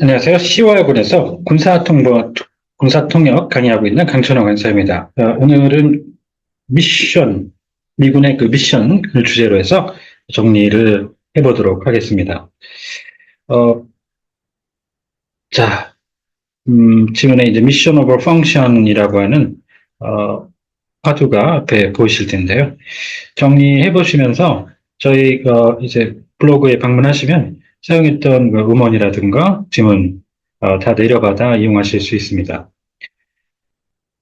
안녕하세요. 시와군에서 군사통보, 군사통역 강의하고 있는 강천호 간사입니다. 어, 오늘은 미션, 미군의 그 미션을 주제로 해서 정리를 해보도록 하겠습니다. 어, 자, 음, 지금의 이제 미션 오버 펑션이라고 하는, 어, 화두가 앞에 보이실 텐데요. 정리해 보시면서 저희, 어, 이제 블로그에 방문하시면 사용했던 그 음원이라든가 지문 어, 다 내려받아 이용하실 수 있습니다.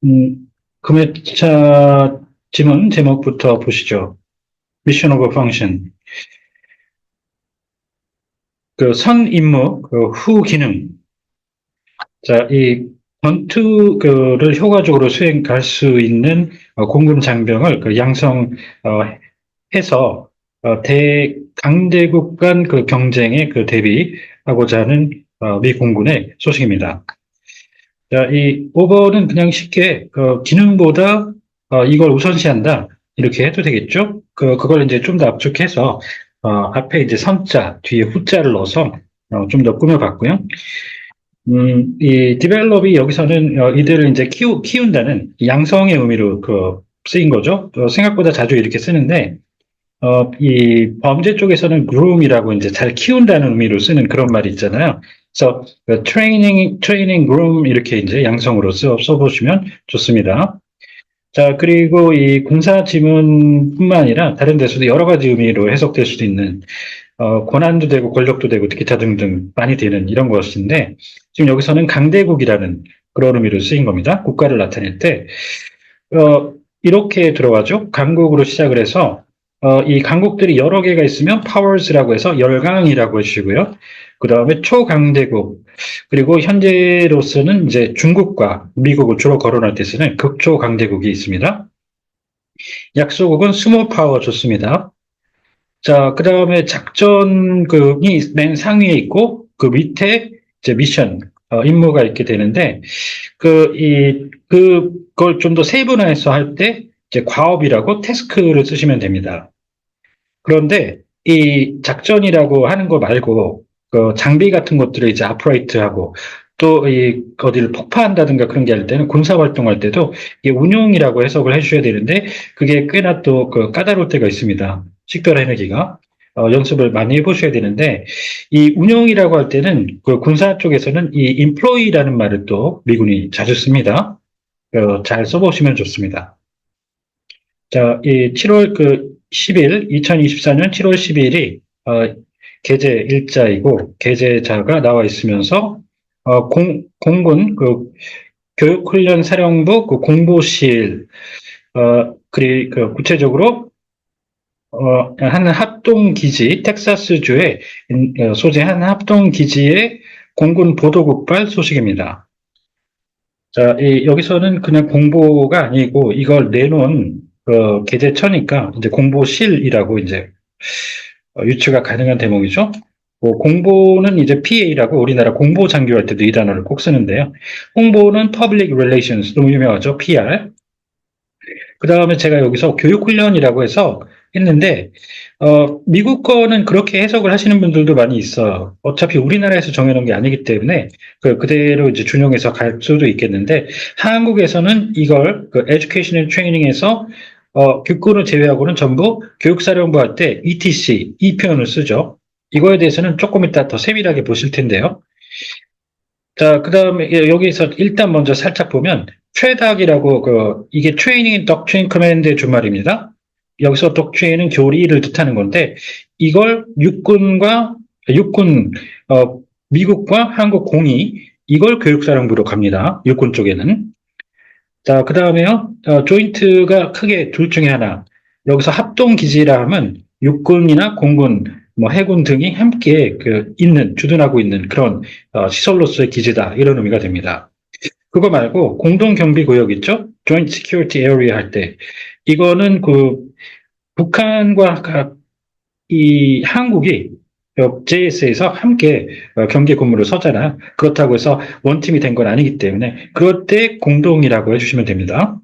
음, 금회차 지문 제목부터 보시죠. 미션 오브 펑션. 그 선 임무, 그 후 기능. 자, 이 전투를 효과적으로 수행할 수 있는 어, 공군 장병을 그 양성해서 어, 대 강대국 간 그 경쟁에 그 대비하고자 하는 어, 미 공군의 소식입니다. 자, 이 5번은 그냥 쉽게 그 기능보다 어, 이걸 우선시한다 이렇게 해도 되겠죠? 그 그걸 이제 좀 더 압축해서 어, 앞에 이제 선자 뒤에 후자를 넣어서 어, 좀 더 꾸며봤고요. 음, 이 디벨롭이 여기서는 어, 이들을 이제 키우, 키운다는 양성의 의미로 그 쓰인 거죠. 어, 생각보다 자주 이렇게 쓰는데 어, 이 범죄 쪽에서는 groom이라고 이제 잘 키운다는 의미로 쓰는 그런 말이 있잖아요. 그래서 그 training, training groom 이렇게 이제 양성으로 써, 써보시면 좋습니다. 자, 그리고 이 군사 지문뿐만 아니라 다른 데서도 여러 가지 의미로 해석될 수도 있는 어, 권한도 되고 권력도 되고 기타 등등 많이 되는 이런 것인데 지금 여기서는 강대국이라는 그런 의미로 쓰인 겁니다. 국가를 나타낼 때 어, 이렇게 들어가죠. 강국으로 시작을 해서 어, 이 강국들이 여러 개가 있으면 powers라고 해서 열강이라고 해주시고요. 그 다음에 초강대국, 그리고 현재로서는 이제 중국과 미국을 주로 거론할 때 쓰는 극초강대국이 있습니다. 약소국은 스몰 파워 좋습니다. 자, 그 다음에 작전이 맨 상위에 있고, 그 밑에 이제 미션, 어, 임무가 있게 되는데, 그, 이, 그걸 좀 더 세분화해서 할 때, 이제 과업이라고 태스크를 쓰시면 됩니다. 그런데 이 작전이라고 하는 거 말고 그 장비 같은 것들을 이제 아프라이트하고 또 이 어디를 폭파한다든가 그런 게 할 때는 군사 활동할 때도 이게 운용이라고 해석을 해주셔야 되는데 그게 꽤나 또 그 까다로울 때가 있습니다. 식별해내기가 어, 연습을 많이 해보셔야 되는데 이 운용이라고 할 때는 그 군사 쪽에서는 이 employee라는 말을 또 미군이 자주 씁니다. 어, 잘 써보시면 좋습니다. 자, 이 7월 그 10일, 2024년 7월 10일이 어, 개제 일자이고 개제자가 나와 있으면서 어, 공, 공군 그 교육훈련 사령부 그 공보실 어, 그리 그 구체적으로 어, 한 합동 기지 텍사스주에 어, 소재한 합동 기지의 공군 보도국발 소식입니다. 자, 이, 여기서는 그냥 공보가 아니고 이걸 내놓은 그 게재처니까 이제 공보실이라고 이제 어, 유추가 가능한 대목이죠. 뭐 공보는 이제 PA라고 우리나라 공보 장교할 때도 이 단어를 꼭 쓰는데요. 홍보는 Public Relations 너무 유명하죠. PR. 그 다음에 제가 여기서 교육훈련이라고 해서 했는데 어, 미국 거는 그렇게 해석을 하시는 분들도 많이 있어요. 어차피 우리나라에서 정해놓은 게 아니기 때문에 그 그대로 이제 준용해서 갈 수도 있겠는데 한국에서는 이걸 그 and Training에서 어, 교권을 제외하고는 전부 교육사령부 할 때 ETC 이 표현을 쓰죠. 이거에 대해서는 조금 이따 더 세밀하게 보실 텐데요. 자, 그 다음에 여기서 일단 먼저 살짝 보면 트레닥이라고 그 이게 트레이닝 덕트린 커맨드의 주말입니다. 여기서 독트레인은 교리를 뜻하는 건데 이걸 육군과 육군 어, 미국과 한국 공이 이걸 교육사령부로 갑니다. 육군 쪽에는 자, 그 다음에요. 어, 조인트가 크게 둘 중에 하나. 여기서 합동 기지라 하면 육군이나 공군, 뭐 해군 등이 함께 그 있는 주둔하고 있는 그런 어, 시설로서의 기지다 이런 의미가 됩니다. 그거 말고 공동 경비 구역 있죠? Joint Security Area 할 때 이거는 그 북한과 이 한국이 JS에서 함께 어, 경계 근무를 서잖아. 그렇다고 해서 원팀이 된 건 아니기 때문에 그럴 때 공동이라고 해주시면 됩니다.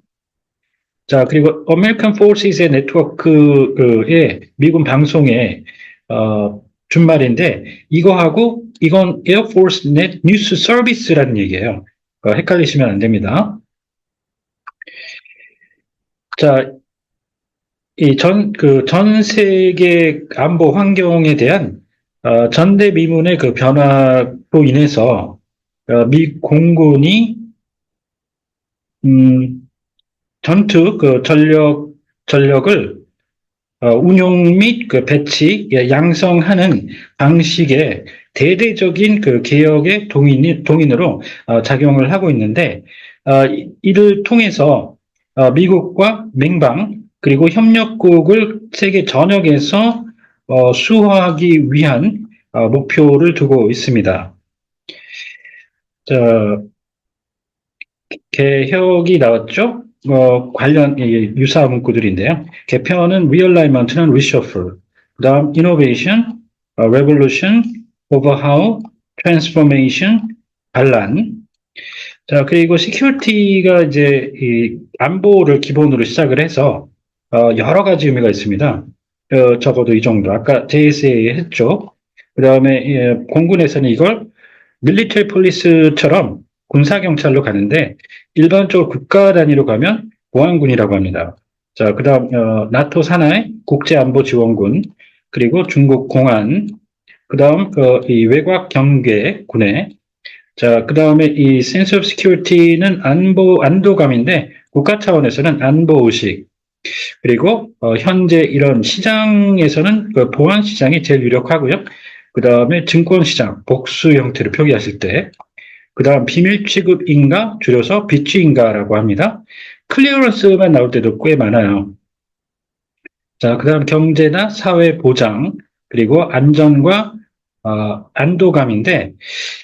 자 그리고 American Forces의 네트워크에 미군 방송에 어, 준말인데 이거하고 이건 에어포스 넷 뉴스 서비스라는 얘기예요. 어, 헷갈리시면 안 됩니다. 자, 이 전, 그 전 세계 안보 환경에 대한 어, 전대미문의 그 변화로 인해서 어, 미 공군이 음, 전투 그 전력 전력을 어, 운용 및 그 배치 예, 양성하는 방식의 대대적인 그 개혁의 동인 동인으로 어, 작용을 하고 있는데 어, 이- 이를 통해서 어, 미국과 맹방 그리고 협력국을 세계 전역에서 어, 수호하기 위한 어, 목표를 두고 있습니다. 자, 개혁이 나왔죠? 어, 관련 이 유사 문구들인데요. 개편은 realignment는 reshuffle, 그 다음 innovation, 어, revolution, overhaul, transformation, 반란. 자, 그리고 security가 이제 이 안보를 기본으로 시작을 해서 어, 여러 가지 의미가 있습니다. 어, 적어도 이 정도. 아까 JSA 했죠. 그 다음에 예, 공군에서는 이걸 밀리터리 폴리스처럼 군사 경찰로 가는데 일반적으로 국가 단위로 가면 보안군이라고 합니다. 자, 그 다음 어, 나토 산하의 국제안보지원군 그리고 중국 공안 그 다음 그, 이 외곽 경계 군에 자, 그 다음에 이 sense of security는 안보 안도감인데 국가 차원에서는 안보 의식 그리고 어, 현재 이런 시장에서는 그 보안 시장이 제일 유력하고요. 그 다음에 증권 시장 복수 형태로 표기하실 때, 그 다음 비밀 취급 인가 줄여서 비취인가라고 합니다. 클리어런스만 나올 때도 꽤 많아요. 자, 그 다음 경제나 사회 보장 그리고 안전과 어, 안도감인데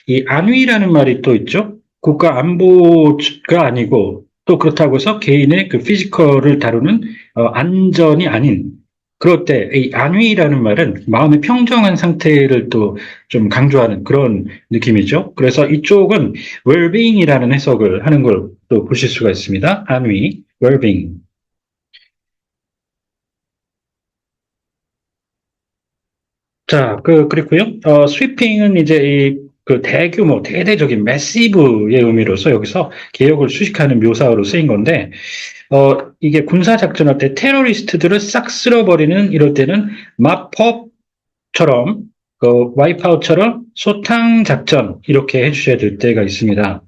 이 안위라는 말이 또 있죠. 국가 안보가 아니고 또 그렇다고 해서 개인의 그 피지컬을 다루는 어, 안전이 아닌 그럴 때 이 안위라는 말은 마음의 평정한 상태를 또 좀 강조하는 그런 느낌이죠. 그래서 이쪽은 well-being이라는 해석을 하는 걸 또 보실 수가 있습니다. 안위, well-being. 자, 그, 그랬고요. 어, 스위핑은 이제 이, 그 대규모, 대대적인 매시브의 의미로서 여기서 개혁을 수식하는 묘사어로 쓰인 건데, 어, 이게 군사작전할 때 테러리스트들을 싹 쓸어버리는 이럴 때는 마법처럼, 그 와이파우처럼 소탕작전, 이렇게 해주셔야 될 때가 있습니다.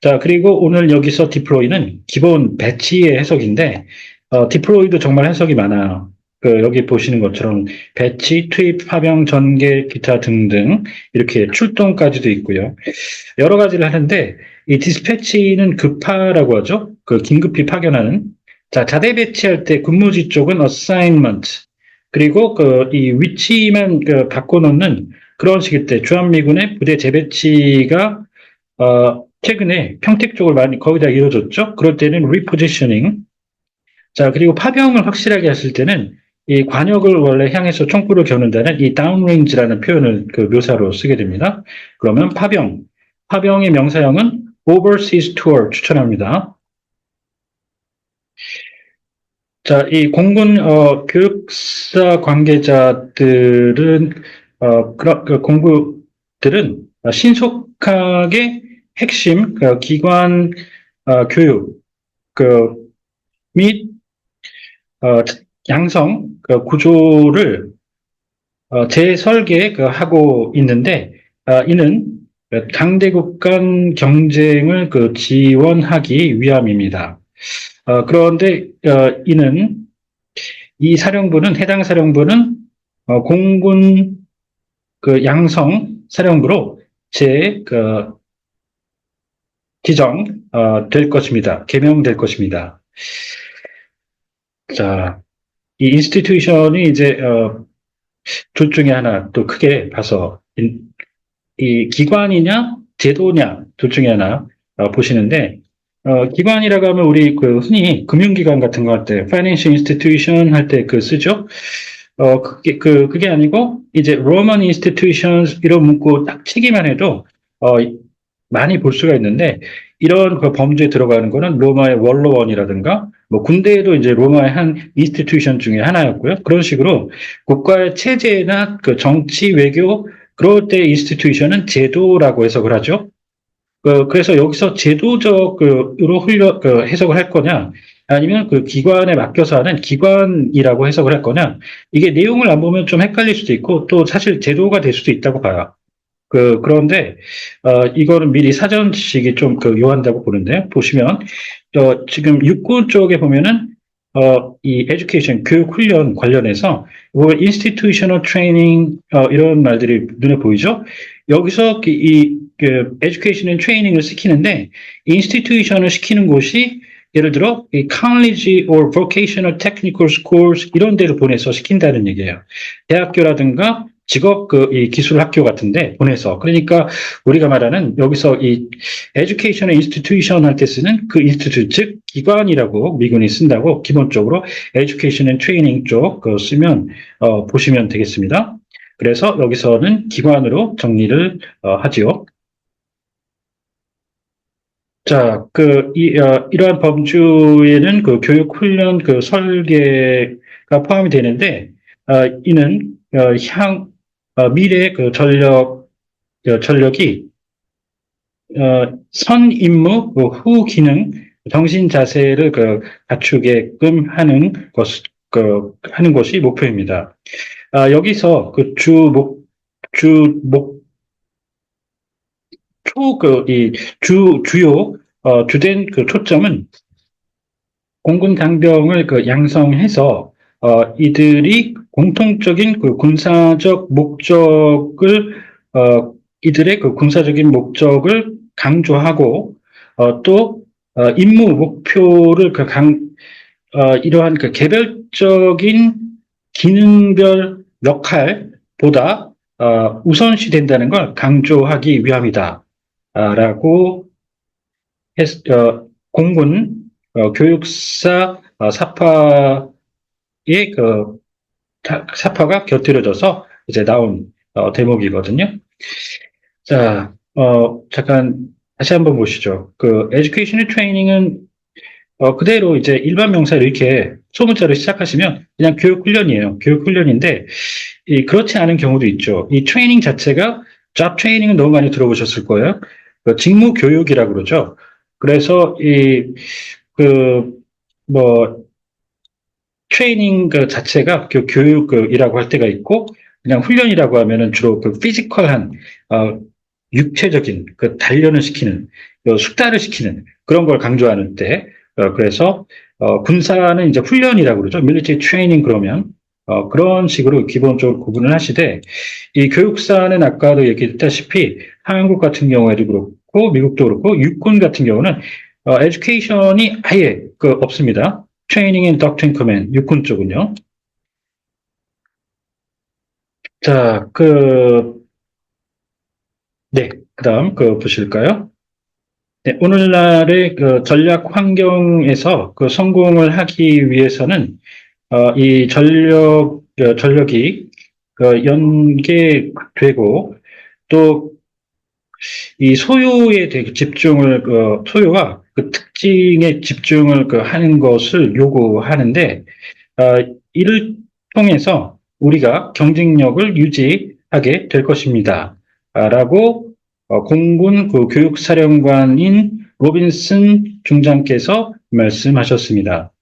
자, 그리고 오늘 여기서 디플로이는 기본 배치의 해석인데, 어, 디플로이도 정말 해석이 많아요. 그, 여기 보시는 것처럼 배치, 투입, 파병, 전개, 기타 등등 이렇게 출동까지도 있고요. 여러 가지를 하는데 이 디스패치는 급파라고 하죠. 그 긴급히 파견하는. 자, 자대 배치할 때 근무지 쪽은 assignment 그리고 그 이 위치만 그 바꿔놓는 그런 식일 때 주한미군의 부대 재배치가 어, 최근에 평택 쪽을 많이 거기다 이루어졌죠. 그럴 때는 repositioning. 자, 그리고 파병을 확실하게 했을 때는 이 관역을 원래 향해서 총구를 겨눈 다는 이 downrange라는 표현을 그 묘사로 쓰게 됩니다. 그러면 파병. 파병의 명사형은 overseas tour 추천합니다. 자, 이 공군 어, 교육사 관계자들은 어, 그런 그 공부들은 신속하게 핵심 그 기관 어, 교육 그및 어, 양성 그 구조를 어, 재설계 그 하고 있는데 어, 이는 강대국 간 경쟁을 그 지원하기 위함입니다. 어, 그런데 어, 이는 이 사령부는 해당 사령부는 어, 공군 그 양성 사령부로 재그 지정 어, 될 것입니다. 개명될 것입니다. 자, 이 인스티튜션이 이제 어, 둘 중에 하나 또 크게 봐서 이, 이 기관이냐 제도냐 둘 중에 하나 어, 보시는데 어, 기관이라고 하면 우리 그 흔히 금융기관 같은 거 할 때 financial institution 할 때 그 쓰죠. 어 그게 그 그게 아니고 이제 Roman institutions 이런 문구 딱 치기만 해도 어 많이 볼 수가 있는데 이런 그 범주에 들어가는 거는 로마의 원로원이라든가 뭐 군대도 이제 로마의 한 인스티튜션 중에 하나였고요. 그런 식으로 국가의 체제나 그 정치 외교 그럴 때 인스티튜션은 제도라고 해석을 하죠. 그, 그래서 여기서 제도적으로 흘려 그 해석을 할 거냐 아니면 그 기관에 맡겨서 하는 기관이라고 해석을 할 거냐 이게 내용을 안 보면 좀 헷갈릴 수도 있고 또 사실 제도가 될 수도 있다고 봐요. 그 그런데 어 이거는 미리 사전 지식이 좀 그 요한다고 보는데 보시면 어 지금 육군 쪽에 보면은 어 이 education 교육 훈련 관련해서 뭐 institutional training 어 이런 말들이 눈에 보이죠? 여기서 그이그 education and training을 시키는데 institution을 시키는 곳이 예를 들어 이 college or vocational technical schools 이런 데를 보내서 시킨다는 얘기예요. 대학교라든가 직업 그 이 기술 학교 같은데 보내서 그러니까 우리가 말하는 여기서 이 education institution 할 때 쓰는 그 institute 즉 기관이라고 미군이 쓴다고 기본적으로 education and training 쪽 그 쓰면 어 보시면 되겠습니다. 그래서 여기서는 기관으로 정리를 어 하지요. 자, 그, 이, 어, 이러한 범주에는 그 교육 훈련 그 설계가 포함이 되는데, 어, 이는, 어, 향, 어, 미래 그 전력, 어, 전력이, 어, 선 임무, 그 후 기능, 정신 자세를 그 갖추게끔 하는 것, 그, 하는 것이 목표입니다. 아, 여기서 그 주 목, 주 목, 초, 그, 이, 주, 주요, 어, 주된 그 초점은 공군 장병을 그 양성해서, 어, 이들이 공통적인 그 군사적 목적을, 어, 이들의 그 군사적인 목적을 강조하고, 어, 또, 어, 임무 목표를 그 강, 어, 이러한 그 개별적인 기능별 역할보다, 어, 우선시 된다는 걸 강조하기 위함이다. 아, 라고 했, 어, 공군 어, 교육사 어, 사파의 그 다- 사파가 곁들여져서 이제 나온 어, 대목이거든요. 자, 어, 잠깐 다시 한번 보시죠. 그 에듀케이션 트레이닝은 어, 그대로 이제 일반 명사를 이렇게 소문자로 시작하시면 그냥 교육 훈련이에요. 교육 훈련인데 이 그렇지 않은 경우도 있죠. 이 트레이닝 자체가 잡 트레이닝은 너무 많이 들어보셨을 거예요. 그 직무 교육이라고 그러죠. 그래서 이 그 뭐 트레이닝 그 자체가 그 교육이라고 할 때가 있고 그냥 훈련이라고 하면은 주로 그 피지컬한 어 육체적인 그 단련을 시키는 그 숙달을 시키는 그런 걸 강조하는 때 어, 그래서 어, 군사는 이제 훈련이라고 그러죠. 밀리터리 트레이닝 그러면 어, 그런 식으로 기본적으로 구분을 하시되 이 교육사는 아까도 얘기했다시피 한국 같은 경우에도 그렇고 미국도 그렇고 육군 같은 경우는 어, 에듀케이션이 아예 그 없습니다. 트레이닝 앤 덕트린 커맨 육군 쪽은요. 자, 그 네, 그다음 그 보실까요? 네, 오늘날의 그 전략 환경에서 그 성공을 하기 위해서는 어, 이 전력 어, 전력이 그 연계되고 또 이 소요에 되게 집중을 그 소요와 그 특징에 집중을 그 하는 것을 요구하는데 어, 이를 통해서 우리가 경쟁력을 유지하게 될 것입니다. 아, 라고 어, 공군 그 교육사령관인 로빈슨 중장께서 말씀하셨습니다.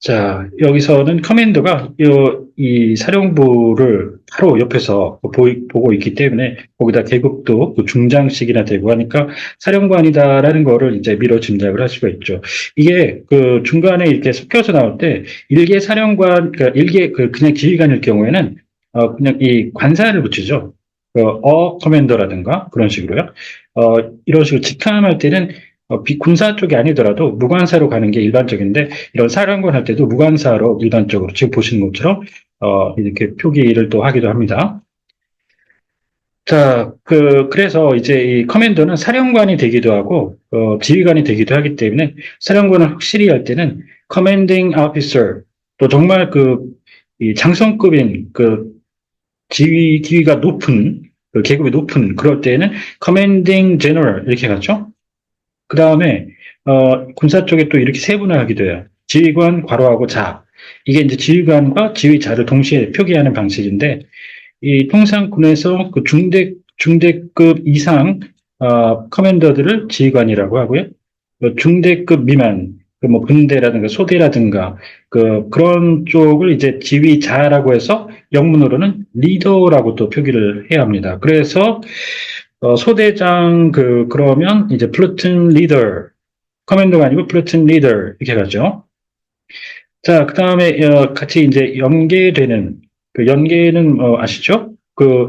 자, 여기서는 커맨더가 요, 이 사령부를 바로 옆에서 보이, 보고 있기 때문에 거기다 계급도 그 중장식이나 되고 하니까 사령관이다라는 거를 이제 미뤄 짐작을 할 수가 있죠. 이게 그 중간에 이렇게 섞여서 나올 때 일개 사령관, 그 일개 그 그냥 지휘관일 경우에는 어, 그냥 이 관사를 붙이죠. 그, 어 커맨더라든가 그런 식으로요. 어, 이런 식으로 직함할 때는 어, 비- 군사 쪽이 아니더라도 무관사로 가는 게 일반적인데 이런 사령관 할 때도 무관사로 일반적으로 지금 보시는 것처럼 어, 이렇게 표기를 또 하기도 합니다. 자, 그 그래서 이제 이 커맨더는 사령관이 되기도 하고 어, 지휘관이 되기도 하기 때문에 사령관을 확실히 할 때는 커맨딩 오피서 또 정말 그 이 장성급인 그 지휘 지위가 높은 그 계급이 높은 그럴 때는 커맨딩 제너럴 이렇게 갔죠. 그 다음에 어, 군사 쪽에 또 이렇게 세분화하기도 해요. 지휘관, 괄호하고 자. 이게 이제 지휘관과 지휘자를 동시에 표기하는 방식인데, 이 통상 군에서 그 중대, 중대급 이상, 어, 커맨더들을 지휘관이라고 하고요. 그 중대급 미만, 그뭐 분대라든가 소대라든가, 그, 그런 쪽을 이제 지휘자라고 해서 영문으로는 리더라고 또 표기를 해야 합니다. 그래서, 어, 소대장, 그, 그러면 이제 플루튼 리더, 커맨더가 아니고 플루튼 리더, 이렇게 가죠. 자, 그 다음에, 어, 같이 이제 연계되는, 그 연계는, 어, 아시죠? 그,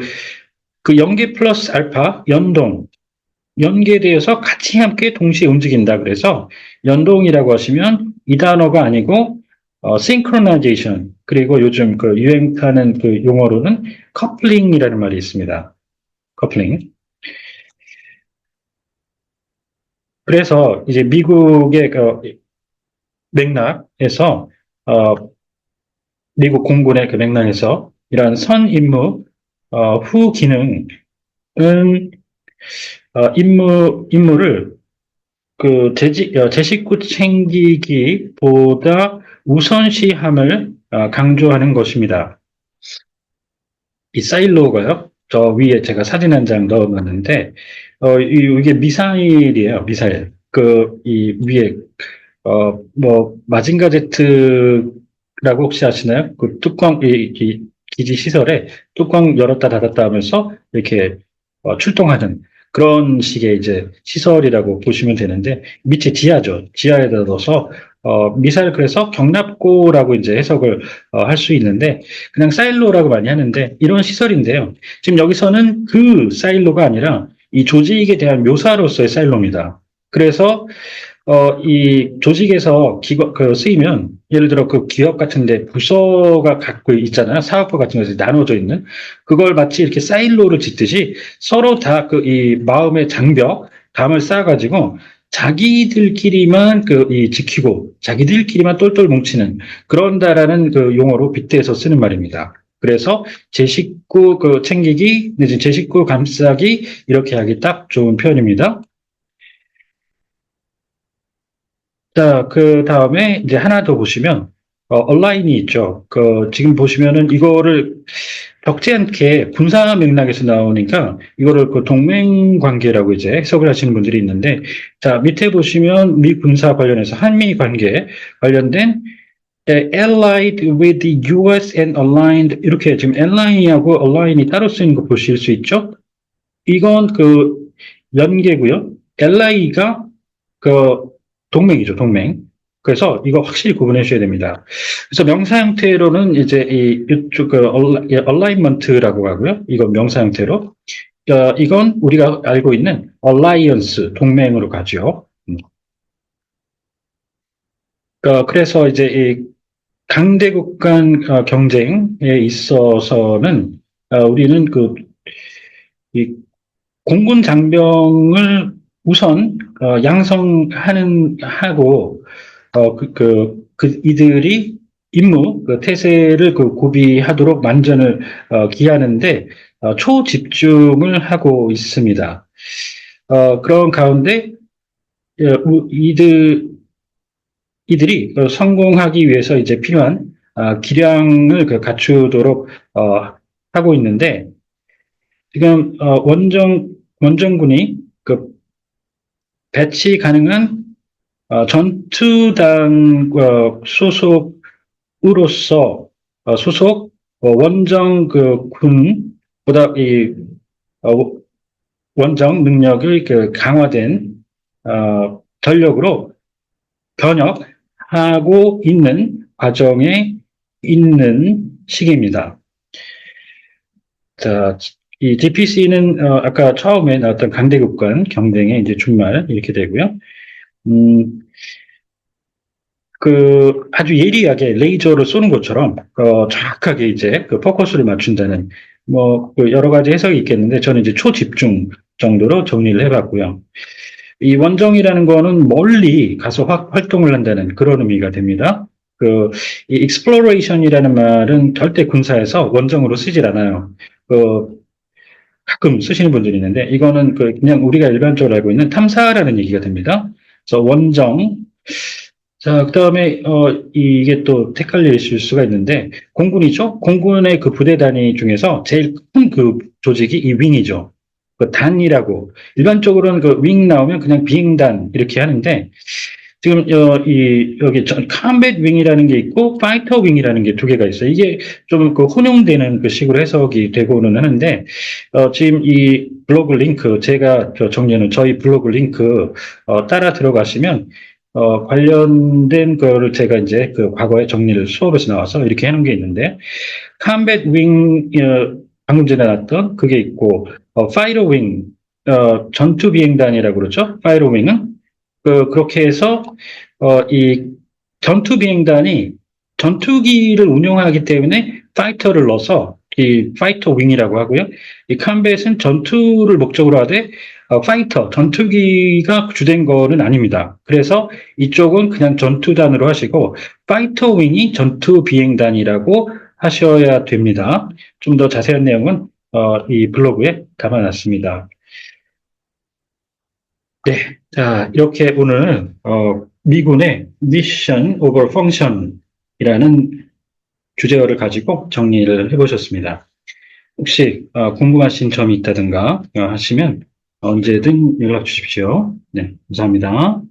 그 연계 플러스 알파, 연동, 연계되어서 같이 함께 동시에 움직인다. 그래서 연동이라고 하시면 이 단어가 아니고, 어, synchronization, 그리고 요즘 그 유행하는 그 용어로는 커플링이라는 말이 있습니다. 커플링. 그래서 이제 미국의 그 맥락에서 어, 미국 공군의 그 맥락에서 이러한 선 임무 어, 후 기능은 어, 임무 임무를 그 제, 어, 제 식구 챙기기보다 우선시함을 어, 강조하는 것입니다. 이 사일로가요. 저 위에 제가 사진 한 장 넣어놨는데 어, 이- 이게 미사일이에요. 미사일. 그 이 위에 어, 뭐, 마징가 제트라고 혹시 아시나요? 그 뚜껑, 이, 이 기지 시설에 뚜껑 열었다 닫았다 하면서 이렇게 어, 출동하는 그런 식의 이제 시설이라고 보시면 되는데, 밑에 지하죠. 지하에다 넣어서, 어, 미사일 그래서 경납고라고 이제 해석을 어, 할 수 있는데, 그냥 사일로라고 많이 하는데, 이런 시설인데요. 지금 여기서는 그 사일로가 아니라 이 조직에 대한 묘사로서의 사일로입니다. 그래서 어, 이 조직에서 기업, 그 쓰이면, 예를 들어 그 기업 같은데 부서가 갖고 있잖아요. 사업부 같은 것이 나눠져 있는. 그걸 마치 이렇게 사일로를 짓듯이 서로 다 그 이 마음의 장벽, 담을 쌓아가지고 자기들끼리만 그 이 지키고 자기들끼리만 똘똘 뭉치는 그런다라는 그 용어로 빗대서 쓰는 말입니다. 그래서 제 식구 그 챙기기, 제 식구 감싸기 이렇게 하기 딱 좋은 표현입니다. 자, 그 다음에 이제 하나 더 보시면, 어, 온라인이 있죠. 그, 지금 보시면은 이거를 적지 않게 군사 맥락에서 나오니까 이거를 그 동맹 관계라고 이제 해석을 하시는 분들이 있는데, 자, 밑에 보시면 미 군사 관련해서 한미 관계 관련된 예, allied with the US and aligned 이렇게 지금 allied하고 align이 따로 쓰이는 거 보실 수 있죠? 이건 그 연계고요. ally가 그 동맹이죠, 동맹. 그래서 이거 확실히 구분해 주셔야 됩니다. 그래서 명사 형태로는 이제 이 이쪽 그 얼라이먼트라고 하고요. 이건 명사 형태로. 어, 이건 우리가 알고 있는 alliance 동맹으로 가죠. 음. 어, 그래서 이제 이 강대국 간 어, 경쟁에 있어서는 어, 우리는 그이 공군 장병을 우선 어, 양성하는 하고 어, 그, 그, 그 이들이 임무 그 태세를 그 구비하도록 만전을 어, 기하는데 어, 초집중을 하고 있습니다. 어, 그런 가운데 예, 우- 이들 이들이 그 성공하기 위해서 이제 필요한 아, 기량을 그 갖추도록 어, 하고 있는데 지금 어, 원정 원정군이 그 배치 가능한 어, 전투당 어, 소속으로서 어, 소속 어, 원정 그 군보다 이 어, 원정 능력을 그 강화된 어, 전력으로 변혁 하고 있는 과정에 있는 시기입니다. 자, 이 DPC는 어, 아까 처음에 나왔던 강대국 간 경쟁의 이제 준말 이렇게 되고요. 음, 그 아주 예리하게 레이저를 쏘는 것처럼 어, 정확하게 이제 그 포커스를 맞춘다는 뭐그 여러 가지 해석이 있겠는데 저는 이제 초집중 정도로 정리를 해봤고요. 이 원정이라는 거는 멀리 가서 확 활동을 한다는 그런 의미가 됩니다. 그, 이 exploration이라는 말은 절대 군사에서 원정으로 쓰질 않아요. 그, 가끔 쓰시는 분들이 있는데, 이거는 그 그냥 우리가 일반적으로 알고 있는 탐사라는 얘기가 됩니다. 그래서 원정. 자, 그 다음에, 어, 이게 또 헷갈리실 수가 있는데, 공군이죠? 공군의 그 부대 단위 중에서 제일 큰 그 조직이 이 윙이죠. 그 단이라고. 일반적으로는 그 윙 나오면 그냥 비행단 이렇게 하는데, 지금, 어, 이, 여기 컴뱃 윙이라는 게 있고, 파이터 윙이라는 게 두 개가 있어요. 이게 좀 그 혼용되는 그 식으로 해석이 되고는 하는데, 어, 지금 이 블로그 링크, 제가 저 정리하는 저희 블로그 링크, 어, 따라 들어가시면, 어, 관련된 거를 제가 이제 그 과거에 정리를 수업에서 나와서 이렇게 해놓은 게 있는데, 컴뱃 윙, 어, 방금 전에 나왔던 그게 있고, 어, 파이터 윙, 어, 전투 비행단이라고 그러죠? 파이터 윙은. 그, 그렇게 해서, 어, 이 전투 비행단이 전투기를 운용하기 때문에 파이터를 넣어서 이 파이터 윙이라고 하고요. 이 컴뱃은 전투를 목적으로 하되 어, 파이터, 전투기가 주된 거는 아닙니다. 그래서 이쪽은 그냥 전투단으로 하시고 파이터 윙이 전투 비행단이라고 하셔야 됩니다. 좀 더 자세한 내용은 어, 이 블로그에 담아놨습니다. 네, 자 이렇게 오늘 어, 미군의 미션 오버 펑션이라는 주제어를 가지고 정리를 해보셨습니다. 혹시 어, 궁금하신 점이 있다든가 어, 하시면 언제든 연락 주십시오. 네, 감사합니다.